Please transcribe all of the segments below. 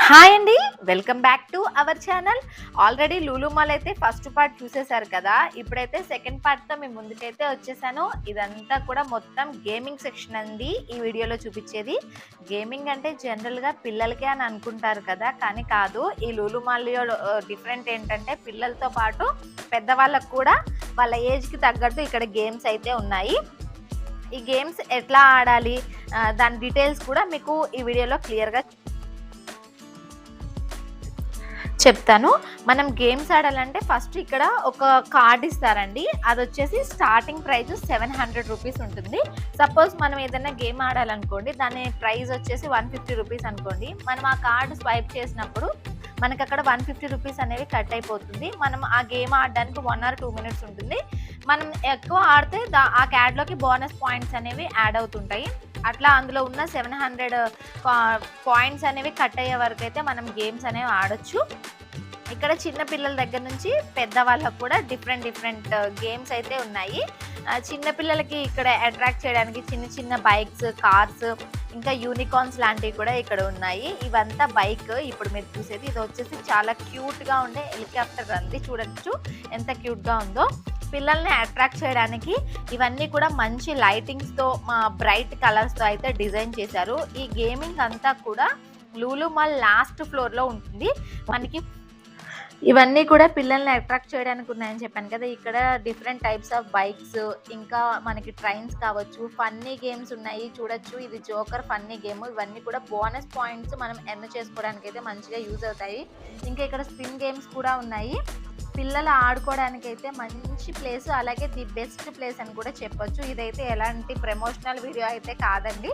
Hi అండి welcome back to our channel. Already Lulu mall అయితే first part చూసేశారు కదా ఇప్పుడైతే సెకండ్ పార్ట్తో మేము ముందుకైతే వచ్చేసాను. ఇదంతా కూడా మొత్తం గేమింగ్ సెక్షన్ అండి ఈ వీడియోలో చూపించేది. గేమింగ్ అంటే జనరల్గా పిల్లలకే అని అనుకుంటారు కదా కానీ కాదు ఈ లూలుమాల్లో డిఫరెంట్ ఏంటంటే పిల్లలతో పాటు పెద్దవాళ్ళకు కూడా వాళ్ళ ఏజ్కి తగ్గట్టు ఇక్కడ గేమ్స్ అయితే ఉన్నాయి. ఈ గేమ్స్ ఎట్లా ఆడాలి దాని డీటెయిల్స్ కూడా మీకు ఈ వీడియోలో క్లియర్గా చెప్తాను. మనం గేమ్స్ ఆడాలంటే ఫస్ట్ ఇక్కడ ఒక కార్డ్ ఇస్తారండి. అది వచ్చేసి starting price seven hundred rupees ఉంటుంది. సపోజ్ మనం ఏదైనా గేమ్ ఆడాలనుకోండి దాని ప్రైస్ వచ్చేసి వన్ ఫిఫ్టీ రూపీస్ అనుకోండి. మనం ఆ కార్డు స్వైప్ చేసినప్పుడు మనకి అక్కడ వన్ ఫిఫ్టీ రూపీస్ అనేవి కట్ అయిపోతుంది. మనం ఆ గేమ్ ఆడడానికి వన్ ఆర్ టూ మినిట్స్ ఉంటుంది. మనం ఎక్కువ ఆడితే దా ఆ క్యాడ్లోకి బోనస్ పాయింట్స్ అనేవి యాడ్ అవుతుంటాయి. అట్లా అందులో ఉన్న సెవెన్ హండ్రెడ్ పాయింట్స్ అనేవి కట్ అయ్యే వరకు అయితే మనం గేమ్స్ అనేవి ఆడొచ్చు. ఇక్కడ చిన్న పిల్లల దగ్గర నుంచి పెద్దవాళ్ళకు కూడా డిఫరెంట్ డిఫరెంట్ గేమ్స్ అయితే ఉన్నాయి. చిన్నపిల్లలకి చిన్న పిల్లలకి ఇక్కడ అట్రాక్ట్ చేయడానికి చిన్న చిన్న బైక్స్ కార్స్ ఇంకా యూనికార్న్స్ లాంటివి కూడా ఇక్కడ ఉన్నాయి. ఇవంతా బైక్ ఇప్పుడు మీరు చూసేది. ఇది వచ్చేసి చాలా క్యూట్గా ఉండే హెలికాప్టర్ అంది చూడొచ్చు ఎంత క్యూట్గా ఉందో. పిల్లల్ని అట్రాక్ట్ చేయడానికి ఇవన్నీ కూడా మంచి లైటింగ్స్తో బ్రైట్ కలర్స్తో అయితే డిజైన్ చేశారు. ఈ గేమింగ్ అంతా కూడా లూలు మాల్ లాస్ట్ ఫ్లోర్లో ఉంటుంది. మనకి ఇవన్నీ కూడా పిల్లల్ని అట్రాక్ట్ చేయడానికి ఉన్నాయని చెప్పాను కదా. ఇక్కడ డిఫరెంట్ టైప్స్ ఆఫ్ బైక్స్ ఇంకా మనకి ట్రైన్స్ కావచ్చు ఫన్నీ గేమ్స్ ఉన్నాయి చూడొచ్చు. ఇది జోకర్ ఫన్నీ గేమ్ ఇవన్నీ కూడా బోనస్ పాయింట్స్ మనం ఎర్న్ చేసుకోవడానికి అయితే మంచిగా యూజ్ అవుతాయి. ఇంకా ఇక్కడ స్పిన్ గేమ్స్ కూడా ఉన్నాయి. పిల్లలు ఆడుకోవడానికి అయితే మంచి ప్లేస్ అలాగే ది బెస్ట్ ప్లేస్ అని కూడా చెప్పొచ్చు. ఇదైతే ఎలాంటి ప్రమోషనల్ వీడియో అయితే కాదండి.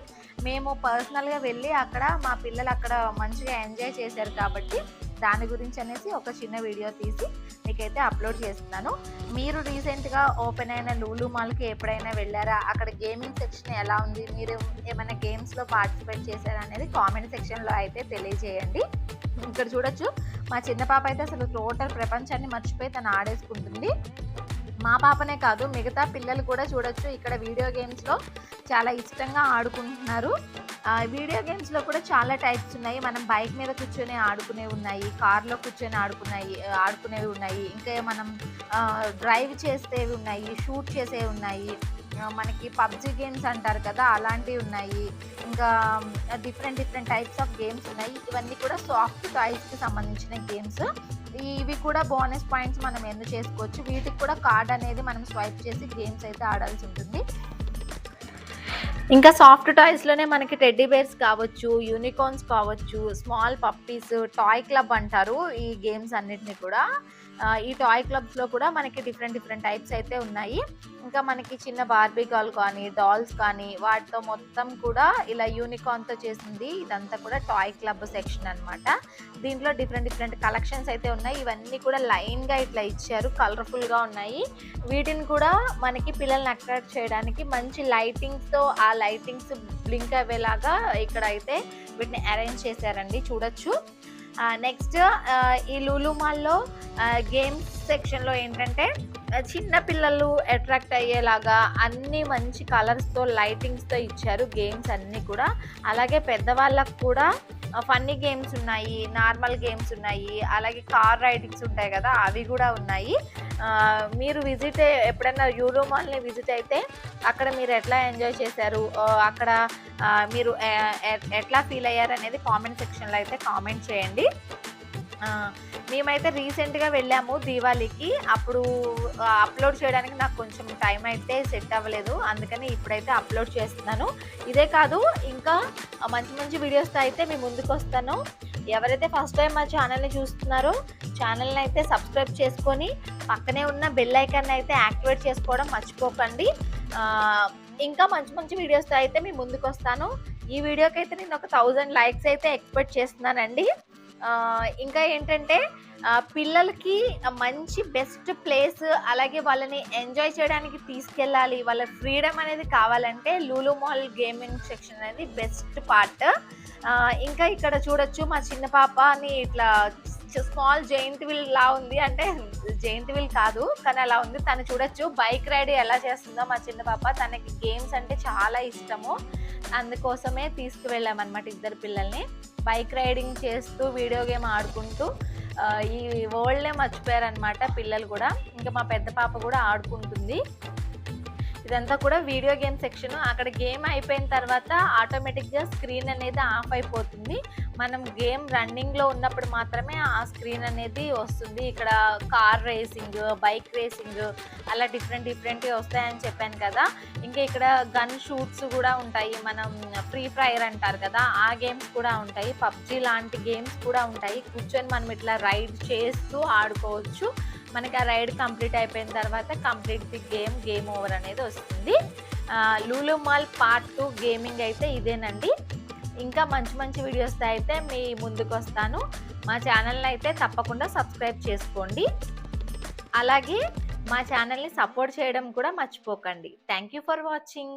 మేము పర్సనల్గా వెళ్ళి అక్కడ మా పిల్లలు అక్కడ మంచిగా ఎంజాయ్ చేశారు కాబట్టి దాని గురించి అనేసి ఒక చిన్న వీడియో తీసి మీకైతే అప్లోడ్ చేస్తున్నాను. మీరు రీసెంట్గా ఓపెన్ అయిన లూలు మాల్కి ఎప్పుడైనా వెళ్ళారా? అక్కడ గేమింగ్ సెక్షన్ ఎలా ఉంది? మీరు ఏమైనా గేమ్స్లో పార్టిసిపేట్ చేశారా అనేది కామెంట్ సెక్షన్లో అయితే తెలియజేయండి. ఇక్కడ చూడొచ్చు మా చిన్న పాప అయితే అసలు టోటల్ ప్రపంచాన్ని మర్చిపోయి తను ఆడేసుకుంటుంది. మా పాపనే కాదు మిగతా పిల్లలు కూడా చూడొచ్చు ఇక్కడ వీడియో గేమ్స్లో చాలా ఇష్టంగా ఆడుకుంటున్నారు. వీడియో గేమ్స్లో కూడా చాలా టైప్స్ ఉన్నాయి. మనం బైక్ మీద కూర్చొని ఆడుకునే ఉన్నాయి కార్లో కూర్చొని ఆడుకున్నాయి ఆడుకునేవి ఉన్నాయి. ఇంకా మనం డ్రైవ్ చేసేవి ఉన్నాయి షూట్ చేసేవి ఉన్నాయి. మనకి పబ్జి గేమ్స్ అంటారు కదా అలాంటివి ఉన్నాయి. ఇంకా different different types of games ఉన్నాయి. ఇవన్నీ కూడా సాఫ్ట్ టాయ్స్కి సంబంధించిన గేమ్స్ ఇవి కూడా బోనస్ పాయింట్స్ మనం ఎన్ను చేసుకోవచ్చు. వీటికి కూడా కార్డ్ అనేది మనం స్వైప్ చేసి గేమ్స్ అయితే ఆడాల్సి ఉంటుంది. ఇంకా సాఫ్ట్ టాయ్స్లోనే మనకి టెడ్డీ బేర్స్ కావచ్చు యూనికార్న్స్ కావచ్చు స్మాల్ పప్పీస్ టాయ్ క్లబ్ అంటారు ఈ గేమ్స్ అన్నిటిని కూడా. ఈ టాయ్ క్లబ్స్లో కూడా మనకి డిఫరెంట్ డిఫరెంట్ టైప్స్ అయితే ఉన్నాయి. ఇంకా మనకి చిన్న బార్బీగాల్ కానీ డాల్స్ కానీ వాటితో మొత్తం కూడా ఇలా యూనికార్న్తో చేసింది. ఇదంతా కూడా టాయ్ క్లబ్ సెక్షన్ అన్నమాట. దీంట్లో డిఫరెంట్ డిఫరెంట్ కలెక్షన్స్ అయితే ఉన్నాయి. ఇవన్నీ కూడా లైన్గా ఇట్లా ఇచ్చారు. కలర్ఫుల్గా ఉన్నాయి. వీటిని కూడా మనకి పిల్లల్ని అట్రాక్ట్ చేయడానికి మంచి లైటింగ్స్తో ఆ లైటింగ్స్ బ్లింక్ అయ్యేలాగా ఇక్కడ అయితే వీటిని అరేంజ్ చేశారండి. చూడొచ్చు. నెక్స్ట్ ఈ లూలు మాల్లో గేమ్స్ సెక్షన్లో ఏంటంటే చిన్న పిల్లలు అట్రాక్ట్ అయ్యేలాగా అన్ని మంచి కలర్స్తో లైటింగ్స్తో ఇచ్చారు గేమ్స్ అన్నీ కూడా. అలాగే పెద్దవాళ్ళకు కూడా ఫన్నీ గేమ్స్ ఉన్నాయి నార్మల్ గేమ్స్ ఉన్నాయి అలాగే కార్ రైడింగ్స్ ఉంటాయి కదా అవి కూడా ఉన్నాయి. మీరు విజిట్ ఎప్పుడైనా యూరో మాల్ని విజిట్ అయితే అక్కడ మీరు ఎట్లా ఎంజాయ్ చేశారు? అక్కడ మీరు ఎ- ఎట్లా ఫీల్ అయ్యారు అనేది కామెంట్ సెక్షన్లో అయితే కామెంట్ చేయండి. మేమైతే రీసెంట్గా వెళ్ళాము దీవాళీకి. అప్పుడు అప్లోడ్ చేయడానికి నాకు కొంచెం టైం అయితే సెట్ అవ్వలేదు. అందుకని ఇప్పుడైతే అప్లోడ్ చేస్తున్నాను. ఇదే కాదు ఇంకా మంచి మంచి వీడియోస్తో అయితే మీ ముందుకు వస్తాను ఎవరైతే ఫస్ట్ టైం మా ఛానల్ని చూస్తున్నారో ఛానల్ని అయితే సబ్స్క్రైబ్ చేసుకొని పక్కనే ఉన్న బెల్ ఐకాన్ అయితే యాక్టివేట్ చేసుకోవడం మర్చిపోకండి. ఇంకా మంచి మంచి వీడియోస్తో అయితే మీ ముందుకు వస్తాను ఈ వీడియోకి అయితే నేను ఒక థౌజండ్ లైక్స్ అయితే ఎక్స్పెక్ట్ చేస్తున్నానండి. ఇంకా ఏంటంటే పిల్లలకి మంచి బెస్ట్ ప్లేస్ అలాగే వాళ్ళని ఎంజాయ్ చేయడానికి తీసుకెళ్ళాలి. వాళ్ళ ఫ్రీడమ్ అనేది కావాలంటే లూలు మాల్ గేమింగ్ సెక్షన్ అనేది బెస్ట్ పార్ట్ ఇంకా ఇక్కడ చూడొచ్చు మా చిన్న పాపని ఇట్లా స్మాల్ జైంట్ వీల్ లా ఉంది. అంటే జైంట్ వీల్ కాదు కానీ అలా ఉంది. తను చూడొచ్చు. బైక్ రైడ్ ఎలా చేస్తుందో మా చిన్న పాప. తనకి గేమ్స్ అంటే చాలా ఇష్టము. అందుకోసమే తీసుకువెళ్ళామన్నమాట ఇద్దరు పిల్లల్ని. బైక్ రైడింగ్ చేస్తూ వీడియో గేమ్ ఆడుకుంటూ ఈ వరల్డ్నే మర్చిపోయారనమాట పిల్లలు కూడా. ఇంకా మా పెద్ద పాప కూడా ఆడుకుంటుంది. ఇదంతా కూడా వీడియో గేమ్ సెక్షన్. అక్కడ గేమ్ అయిపోయిన తర్వాత ఆటోమేటిక్గా స్క్రీన్ అనేది ఆఫ్ అయిపోతుంది. మనం గేమ్ రన్నింగ్లో ఉన్నప్పుడు మాత్రమే ఆ స్క్రీన్ అనేది వస్తుంది. ఇక్కడ కార్ రేసింగ్ బైక్ రేసింగ్ అలా డిఫరెంట్ డిఫరెంట్గా వస్తాయని చెప్పాను కదా. ఇంకా ఇక్కడ గన్ షూట్స్ కూడా ఉంటాయి. మనం ఫ్రీ ఫైర్ అంటారు కదా ఆ గేమ్స్ కూడా ఉంటాయి. పబ్జి లాంటి గేమ్స్ కూడా ఉంటాయి. కూర్చొని మనం ఇట్లా రైడ్ చేస్తూ ఆడుకోవచ్చు. మనకి ఆ రైడ్ కంప్లీట్ అయిపోయిన తర్వాత complete the game game over అనేది వస్తుంది. Lulu mall part two gaming అయితే ఇదేనండి. ఇంకా మంచి మంచి వీడియోస్తో అయితే మీ ముందుకు వస్తాను. మా ఛానల్ని అయితే తప్పకుండా సబ్స్క్రైబ్ చేసుకోండి. అలాగే మా ఛానల్ని సపోర్ట్ చేయడం కూడా మర్చిపోకండి. Thank you for watching